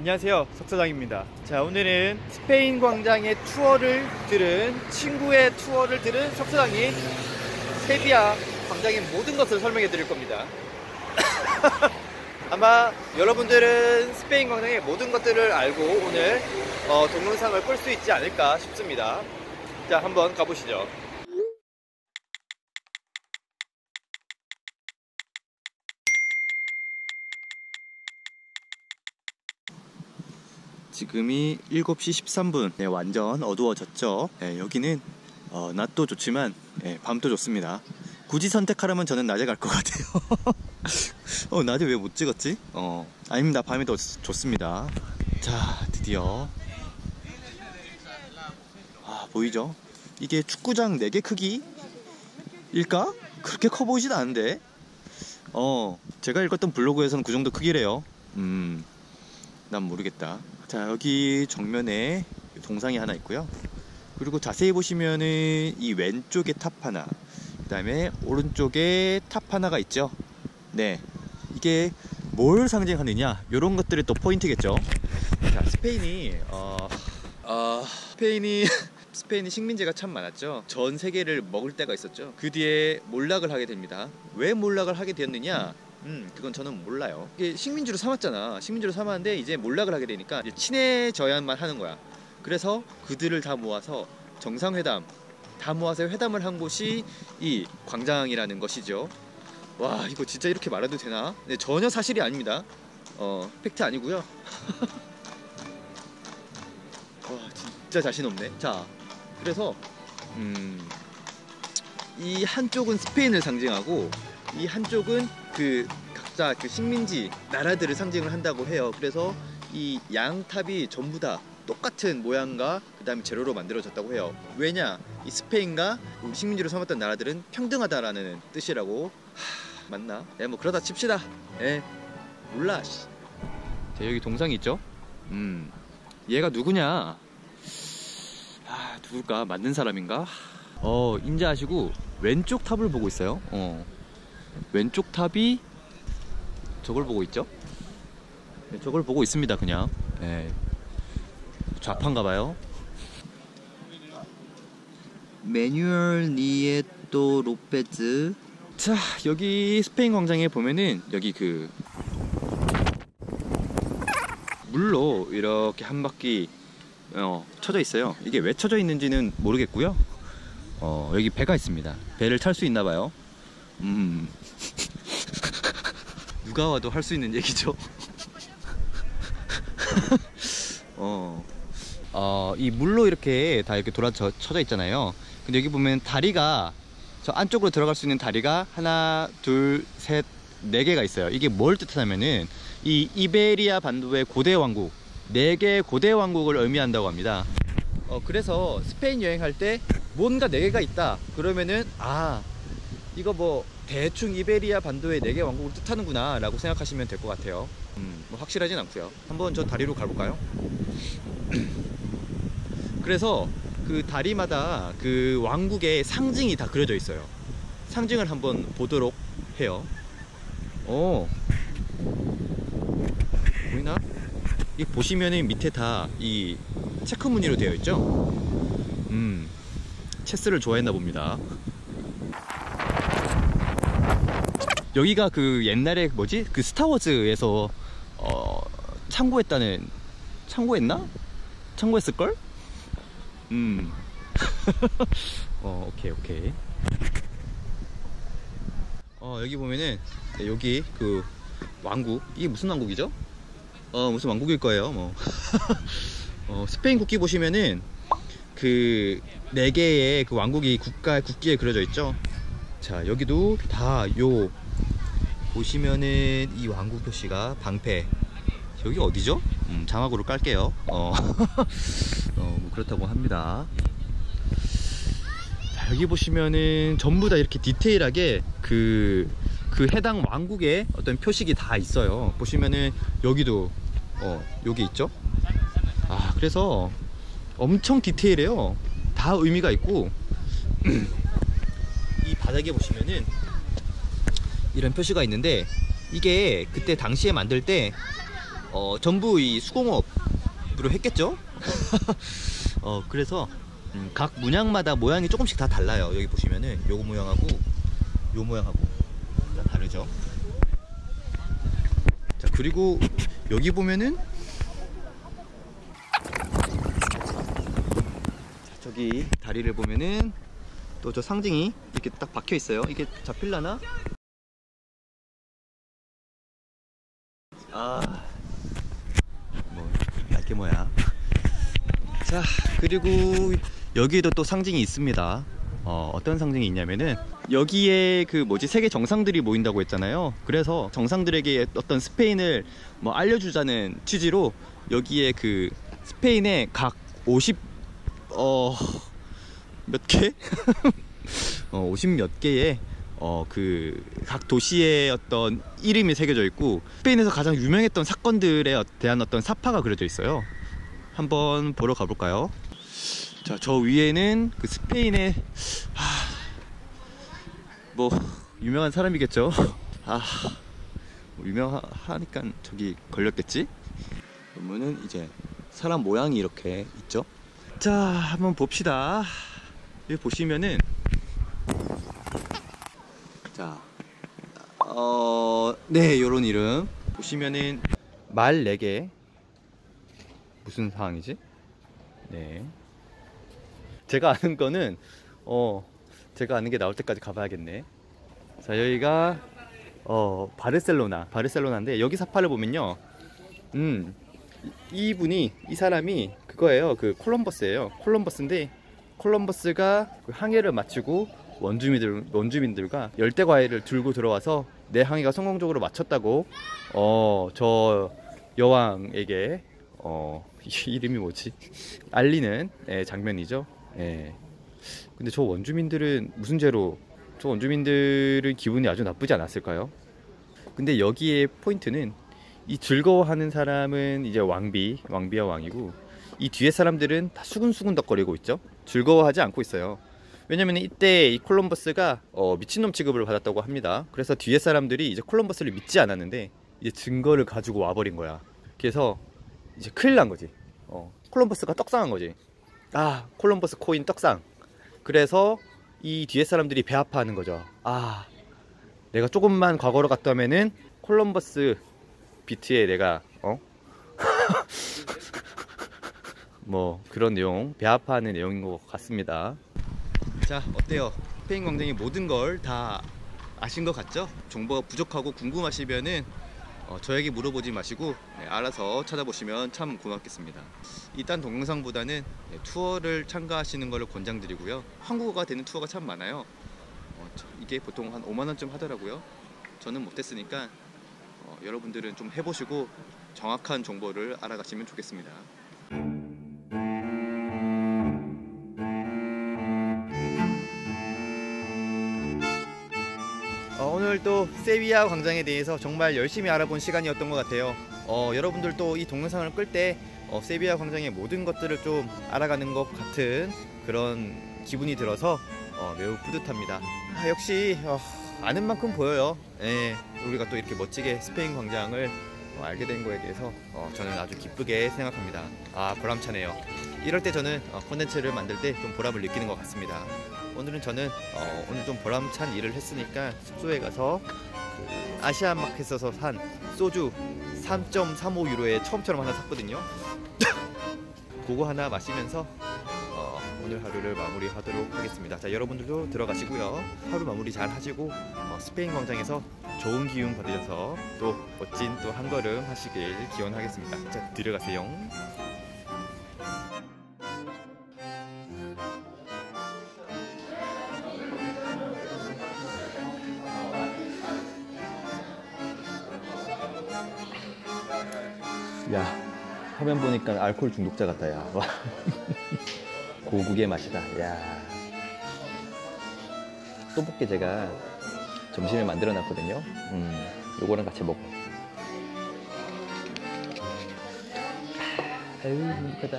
안녕하세요. 석사장입니다. 자 오늘은 스페인 광장의 투어를 들은 친구의 투어를 들은 석사장이 세비야 광장의 모든 것을 설명해 드릴 겁니다. 아마 여러분들은 스페인 광장의 모든 것들을 알고 오늘 어, 동영상을 끌 수 있지 않을까 싶습니다. 자 한번 가보시죠 지금이 7시 13분. 네, 완전 어두워졌죠. 네, 여기는 어, 낮도 좋지만 네, 밤도 좋습니다. 굳이 선택하라면 저는 낮에 갈 것 같아요. 어, 낮에 왜 못 찍었지? 어, 아닙니다. 밤이 더 좋습니다. 자, 드디어. 아, 보이죠? 이게 축구장 4개 크기일까? 그렇게 커 보이진 않은데. 어, 제가 읽었던 블로그에서는 그 정도 크기래요. 음, 난 모르겠다. 자 여기 정면에 동상이 하나 있고요 그리고 자세히 보시면은 이 왼쪽에 탑 하나 그 다음에 오른쪽에 탑 하나가 있죠 네 이게 뭘 상징하느냐 이런 것들이 또 포인트겠죠 자 스페인이 어, 어 스페인이 스페인이 식민지가 참 많았죠. 전 세계를 먹을 때가 있었죠. 그 뒤에 몰락을 하게 됩니다. 왜 몰락을 하게 되었느냐? 음, 그건 저는 몰라요. 이게 식민지로 삼았잖아. 식민지로 삼았는데 이제 몰락을 하게 되니까 이제 친해져야만 하는 거야. 그래서 그들을 다 모아서 정상회담 다 모아서 회담을 한 곳이 이 광장이라는 것이죠. 와, 이거 진짜 이렇게 말해도 되나? 네, 전혀 사실이 아닙니다. 어, 팩트 아니고요. 와, 진짜 자신 없네. 자, 그래서 음, 이 한쪽은 스페인을 상징하고 이 한쪽은 그 각자 그 식민지 나라들을 상징을 한다고 해요. 그래서 이 양탑이 전부 다 똑같은 모양과 그 다음에 재료로 만들어졌다고 해요. 왜냐? 이 스페인과 우리 식민지로 삼았던 나라들은 평등하다라는 뜻이라고. 하, 맞나? 예, 뭐 그러다 칩시다. 예, 몰라. 씨. 자, 여기 동상이 있죠? 음, 얘가 누구냐? 아, 누굴까? 맞는 사람인가? 어, 인자하시고 왼쪽 탑을 보고 있어요. 어. 왼쪽 탑이 저걸 보고 있죠? 네, 저걸 보고 있습니다, 그냥. 네. 좌판가 봐요. 매뉴얼 니에토 로페즈 자, 여기 스페인 광장에 보면은 여기 그 물로 이렇게 한 바퀴 어, 쳐져 있어요. 이게 왜 쳐져 있는지는 모르겠고요. 어, 여기 배가 있습니다. 배를 탈 수 있나 봐요. 음. 누가 와도 할 수 있는 얘기죠. 어. 어, 이 물로 이렇게 다 이렇게 돌아 쳐져 있잖아요. 근데 여기 보면 다리가 저 안쪽으로 들어갈 수 있는 다리가 하나, 둘, 셋, 네 개가 있어요. 이게 뭘 뜻하냐면은 이 이베리아 반도의 고대 왕국, 네 개의 고대 왕국을 의미한다고 합니다. 어, 그래서 스페인 여행할 때 뭔가 네 개가 있다. 그러면은 아, 이거 뭐 대충 이베리아 반도의 네개 왕국을 뜻하는구나 라고 생각하시면 될 것 같아요. 음, 뭐 확실하진 않고요. 한번 저 다리로 가볼까요? 그래서 그 다리마다 그 왕국의 상징이 다 그려져 있어요. 상징을 한번 보도록 해요. 오 보이나? 이 보시면은 밑에 다 이 체크 무늬로 되어 있죠? 음 체스를 좋아했나 봅니다 여기가 그 옛날에 뭐지? 그 스타워즈에서 어 참고했다는 참고했나? 참고했을 걸? 음. 어, 오케이 오케이. 어 여기 보면은 네, 여기 그 왕국. 이게 무슨 왕국이죠? 어 무슨 왕국일 거예요 뭐. 어, 스페인 국기 보시면은 그 네 개의 그 왕국이 국가 국기에 그려져 있죠. 자 여기도 다 요 보시면은 이 왕국 표시가 방패. 여기 어디죠? 음, 자막으로 깔게요. 어, 어, 뭐 그렇다고 합니다. 자, 여기 보시면은 전부 다 이렇게 디테일하게 그, 그 해당 왕국의 어떤 표식이 다 있어요. 보시면은 여기도 어, 여기 있죠? 아 그래서 엄청 디테일해요. 다 의미가 있고 이 바닥에 보시면은 이런 표시가 있는데 이게 그때 당시에 만들 때 어, 전부 이 수공업으로 했겠죠? 어, 그래서 음, 각 문양마다 모양이 조금씩 다 달라요. 여기 보시면은 요 모양하고 요 모양하고 다 다르죠. 자, 그리고 여기 보면은 자, 저기 다리를 보면은 또 저 상징이 이렇게 딱 박혀 있어요. 이게 잡힐라나? 아, 뭐 알게 뭐야. 자, 그리고 여기에도 또 상징이 있습니다. 어, 어떤 상징이 있냐면은 여기에 그 뭐지 세계 정상들이 모인다고 했잖아요. 그래서 정상들에게 어떤 스페인을 뭐 알려주자는 취지로 여기에 그 스페인의 각 50, 어, 몇 개? 어, 50 몇 개의 어, 그, 각 도시의 어떤 이름이 새겨져 있고, 스페인에서 가장 유명했던 사건들에 대한 어떤 사파가 그려져 있어요. 한번 보러 가볼까요? 자, 저 위에는 그 스페인의, 하, 뭐, 유명한 사람이겠죠? 아, 뭐 유명하니까 저기 걸렸겠지? 그러면은 이제 사람 모양이 이렇게 있죠? 자, 한번 봅시다. 여기 보시면은, 자, 어, 네, 요런 이름. 보시면은 말 4개. 무슨 상황이지? 네. 제가 아는 거는, 어, 제가 아는 게 나올 때까지 가봐야겠네. 자, 여기가, 어, 바르셀로나. 바르셀로나인데, 여기 사파를 보면요. 음, 이- 이분이, 이 사람이 그거예요. 그 콜럼버스예요. 콜럼버스인데, 콜럼버스가 그 항해를 마치고 원주민들, 원주민들과 열대 과일을 들고 들어와서 내 항해가 성공적으로 마쳤다고 어, 저 여왕에게 어, 이 이름이 뭐지? 알리는 예, 장면이죠. 예. 근데 저 원주민들은 무슨 죄로 저 원주민들은 기분이 아주 나쁘지 않았을까요? 근데 여기에 포인트는 이 즐거워하는 사람은 이제 왕비, 왕비와 왕이고 이 뒤에 사람들은 다 수근수근덕거리고 있죠. 즐거워하지 않고 있어요. 왜냐면 이때 이 콜럼버스가 어, 미친놈 취급을 받았다고 합니다. 그래서 뒤에 사람들이 이제 콜럼버스를 믿지 않았는데 이제 증거를 가지고 와버린 거야. 그래서 이제 큰일 난 거지. 어, 콜럼버스가 떡상한 거지. 아, 콜럼버스 코인 떡상. 그래서 이 뒤에 사람들이 배 아파하는 거죠. 아, 내가 조금만 과거로 갔다면은 콜럼버스 비트에 내가 어? 뭐 그런 내용 배 아파하는 내용인 것 같습니다. 자 어때요? 스페인 광장의 모든 걸 다 아신 것 같죠? 정보가 부족하고 궁금하시면은 어, 저에게 물어보지 마시고 네, 알아서 찾아보시면 참 고맙겠습니다. 일단 동영상보다는 네, 투어를 참가하시는 것을 권장드리고요. 한국어가 되는 투어가 참 많아요. 어, 저- 이게 보통 한 5만 원쯤 하더라고요. 저는 못했으니까 어, 여러분들은 좀 해보시고 정확한 정보를 알아가시면 좋겠습니다. 오늘 또 세비야 광장에 대해서 정말 열심히 알아본 시간이었던 것 같아요. 어, 여러분들도 이 동영상을 끌때 어, 세비야 광장의 모든 것들을 좀 알아가는 것 같은 그런 기분이 들어서 어, 매우 뿌듯합니다. 아, 역시 어, 아는 만큼 보여요. 예, 우리가 또 이렇게 멋지게 스페인 광장을 어, 알게 된 거에 대해서 어, 저는 아주 기쁘게 생각합니다. 아 보람차네요. 이럴 때 저는 어, 콘텐츠를 만들 때 좀 보람을 느끼는 것 같습니다. 오늘은 저는 어, 오늘 좀 보람찬 일을 했으니까 숙소에 가서 그 아시안 마켓에서 산 소주 3.35 유로에 처음처럼 하나 샀거든요. 그거 하나 마시면서 어, 오늘 하루를 마무리하도록 하겠습니다. 자 여러분들도 들어가시고요. 하루 마무리 잘 하시고 어, 스페인 광장에서 좋은 기운 받으셔서 또 멋진 또 한 걸음 하시길 기원하겠습니다. 자 들어가세요. 화면 보니까 알코올 중독자 같다 야 와. 고국의 맛이다. 야. 소볶이 제가 점심에 만들어 놨거든요. 음 요거랑 같이 먹어. 아유 행복하다